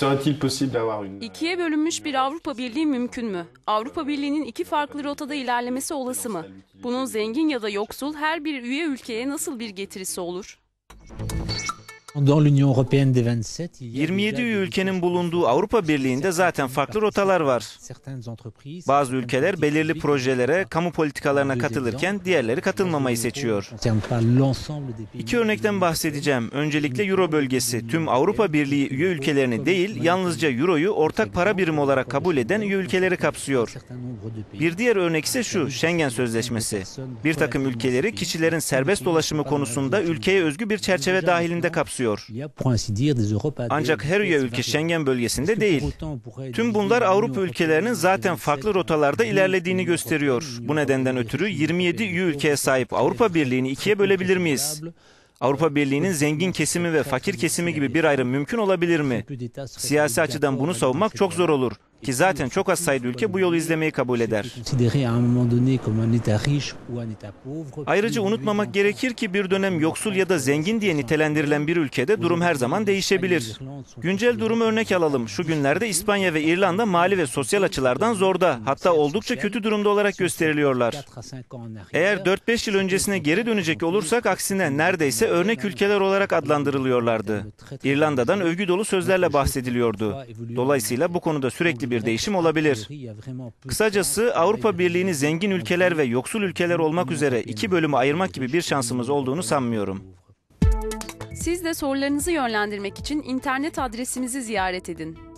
Serait-il possible d'avoir une... İkiye bölünmüş bir Avrupa Birliği mümkün mü? Avrupa Birliği'nin iki farklı rotada ilerlemesi olası mı? Bunun zengin ya da yoksul her bir üye ülkeye nasıl bir getirisi olur? 27, il y a 27 déjà üye des ülkenin bulunduğu Avrupa Birliği'nde zaten farklı rotalar var. Bazı ülkeler belirli projelere, kamu politikalarına katılırken diğerleri katılmamayı seçiyor. İki örnekten bahsedeceğim. Öncelikle Euro bölgesi tüm Avrupa Birliği üye ülkelerini değil, yalnızca Euro'yu ortak para birimi olarak kabul eden üye ülkeleri kapsıyor. Bir diğer örnek ise şu, Schengen Sözleşmesi. Bir takım ülkeleri kişilerin serbest dolaşımı konusunda ülkeye özgü bir çerçeve dahilinde kapsıyor. Européens. Ancak her üye ülke Schengen bölgesinde değil. Tüm bunlar Avrupa ülkelerinin zaten farklı rotalarda ilerlediğini gösteriyor. Bu nedenden ötürü 27 üye ülkeye sahip Avrupa Birliği'ni ikiye bölebilir miyiz? Avrupa Birliği'nin zengin kesimi ve fakir kesimi gibi bir ayrım mümkün olabilir mi? Siyasi açıdan bunu savunmak çok zor olur. Ki zaten çok az sayıda ülke bu yolu izlemeyi kabul eder. Ayrıca unutmamak gerekir ki bir dönem yoksul ya da zengin diye nitelendirilen bir ülkede durum her zaman değişebilir. Güncel durumu örnek alalım. Şu günlerde İspanya ve İrlanda mali ve sosyal açılardan zorda, hatta oldukça kötü durumda olarak gösteriliyorlar. Eğer 4-5 yıl öncesine geri dönecek olursak aksine neredeyse örnek ülkeler olarak adlandırılıyorlardı. İrlanda'dan övgü dolu sözlerle bahsediliyordu. Dolayısıyla bu konuda sürekli bir değişim olabilir. Kısacası Avrupa Birliği'ni zengin ülkeler ve yoksul ülkeler olmak üzere iki bölüme ayırmak gibi bir şansımız olduğunu sanmıyorum. Siz de sorularınızı yönlendirmek için internet adresimizi ziyaret edin.